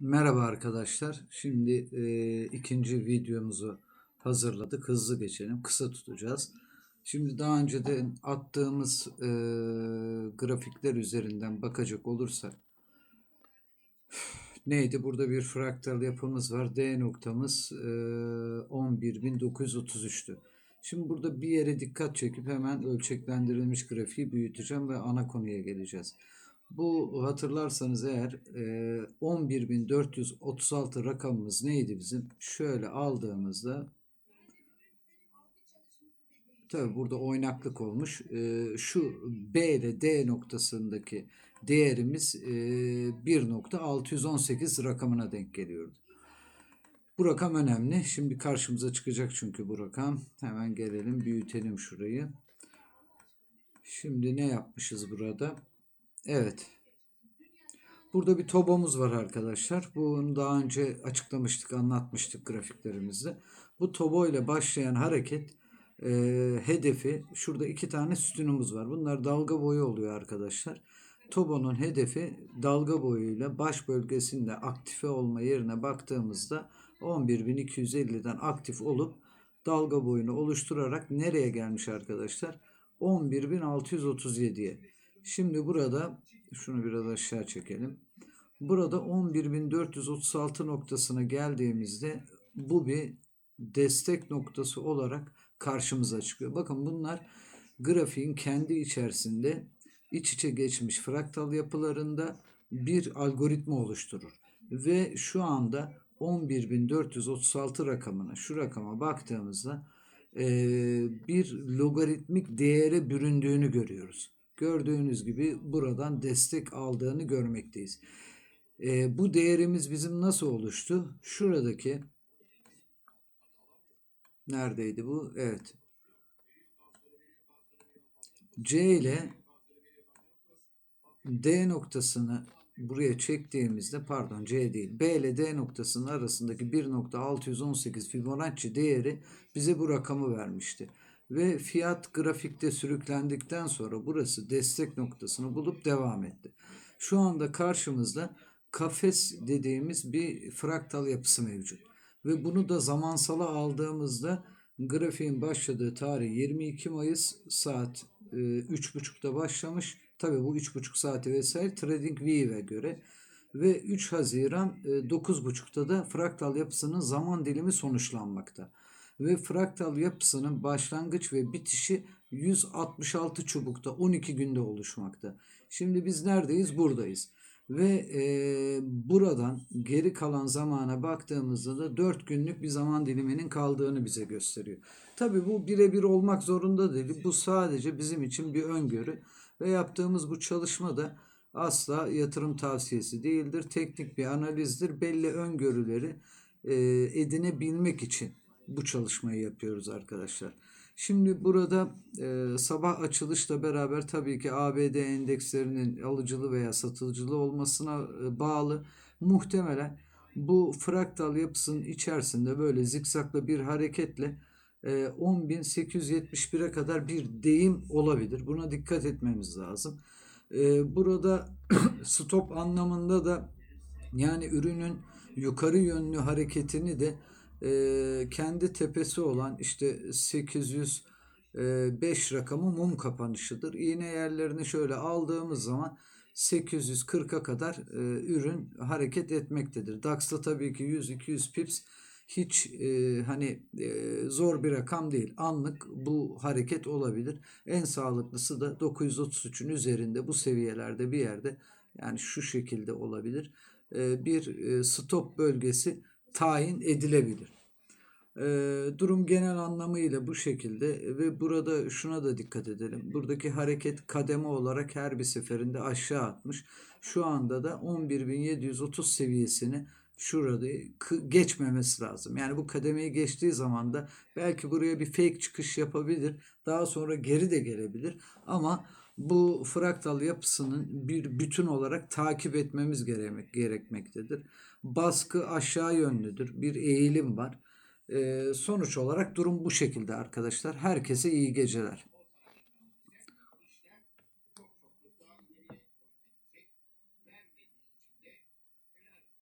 Merhaba arkadaşlar. Şimdi e, ikinci videomuzu hazırladık. Hızlı geçelim. Kısa tutacağız. Şimdi daha önceden attığımız e, grafikler üzerinden bakacak olursak neydi? Burada bir fraktal yapımız var. D noktamız e, 11.933'tü. Şimdi burada bir yere dikkat çekip hemen ölçeklendirilmiş grafiği büyüteceğim ve ana konuya geleceğiz. Bu hatırlarsanız eğer e, 11.436 rakamımız neydi bizim? Şöyle aldığımızda tabi burada oynaklık olmuş. E, şu B ile D noktasındaki değerimiz e, 1.618 rakamına denk geliyordu. Bu rakam önemli. Şimdi karşımıza çıkacak çünkü bu rakam. Hemen gelelim büyütelim şurayı. Şimdi ne yapmışız burada? Evet. Burada bir tobomuz var arkadaşlar. Bunu daha önce açıklamıştık, anlatmıştık grafiklerimizde. Bu tobo ile başlayan hareket e, hedefi, şurada iki tane sütunumuz var. Bunlar dalga boyu oluyor arkadaşlar. Tobonun hedefi dalga boyuyla baş bölgesinde aktife olma yerine baktığımızda 11.250'den aktif olup dalga boyunu oluşturarak nereye gelmiş arkadaşlar? 11.637'ye. Şimdi burada şunu biraz aşağı çekelim. Burada 11.436 noktasına geldiğimizde bu bir destek noktası olarak karşımıza çıkıyor. Bakın bunlar grafiğin kendi içerisinde iç içe geçmiş fraktal yapılarında bir algoritma oluşturur. Ve şu anda 11.436 rakamına şu rakama baktığımızda bir logaritmik değere büründüğünü görüyoruz. Gördüğünüz gibi buradan destek aldığını görmekteyiz. E, bu değerimiz bizim nasıl oluştu? Şuradaki neredeydi bu? Evet. C ile D noktasını buraya çektiğimizde pardon C değil B ile D noktasının arasındaki 1.618 Fibonacci değeri bize bu rakamı vermişti ve fiyat grafikte sürüklendikten sonra burası destek noktasını bulup devam etti. Şu anda karşımızda kafes dediğimiz bir fraktal yapısı mevcut. Ve bunu da zamansala aldığımızda grafiğin başladığı tarih 22 Mayıs saat e, 3.30'da başlamış. Tabi bu 3.30 saati vesaire TradingView'e göre ve 3 Haziran e, 9.30'da da fraktal yapısının zaman dilimi sonuçlanmakta ve fraktal yapısının başlangıç ve bitişi 166 çubukta 12 günde oluşmakta. Şimdi biz neredeyiz? Buradayız. Ve e, buradan geri kalan zamana baktığımızda da 4 günlük bir zaman diliminin kaldığını bize gösteriyor. Tabi bu birebir olmak zorunda değil. Bu sadece bizim için bir öngörü ve yaptığımız bu çalışma da asla yatırım tavsiyesi değildir. Teknik bir analizdir. Belli öngörüleri e, edinebilmek için bu çalışmayı yapıyoruz arkadaşlar. Şimdi burada e, sabah açılışla beraber tabii ki ABD endekslerinin alıcılı veya satıcılı olmasına e, bağlı muhtemelen bu fraktal yapısının içerisinde böyle zikzaklı bir hareketle e, 10.871'e kadar bir deyim olabilir. Buna dikkat etmemiz lazım. E, burada stop anlamında da yani ürünün yukarı yönlü hareketini de e, kendi tepesi olan işte 805 rakamı mum kapanışıdır. İğne yerlerini şöyle aldığımız zaman 840'a kadar e, ürün hareket etmektedir. DAX'ta tabii ki 100-200 pips hiç e, hani e, zor bir rakam değil. Anlık bu hareket olabilir. En sağlıklısı da 933'ün üzerinde bu seviyelerde bir yerde yani şu şekilde olabilir. E, bir e, stop bölgesi tayin edilebilir. E, durum genel anlamıyla bu şekilde ve burada şuna da dikkat edelim. Buradaki hareket kademe olarak her bir seferinde aşağı atmış. Şu anda da 11.730 seviyesini şurada geçmemesi lazım. Yani bu kademeyi geçtiği zaman da belki buraya bir fake çıkış yapabilir. Daha sonra geri de gelebilir. Ama bu fraktal yapısının bir bütün olarak takip etmemiz geremek, gerekmektedir. Baskı aşağı yönlüdür. Bir eğilim var. Ee, sonuç olarak durum bu şekilde arkadaşlar. Herkese iyi geceler.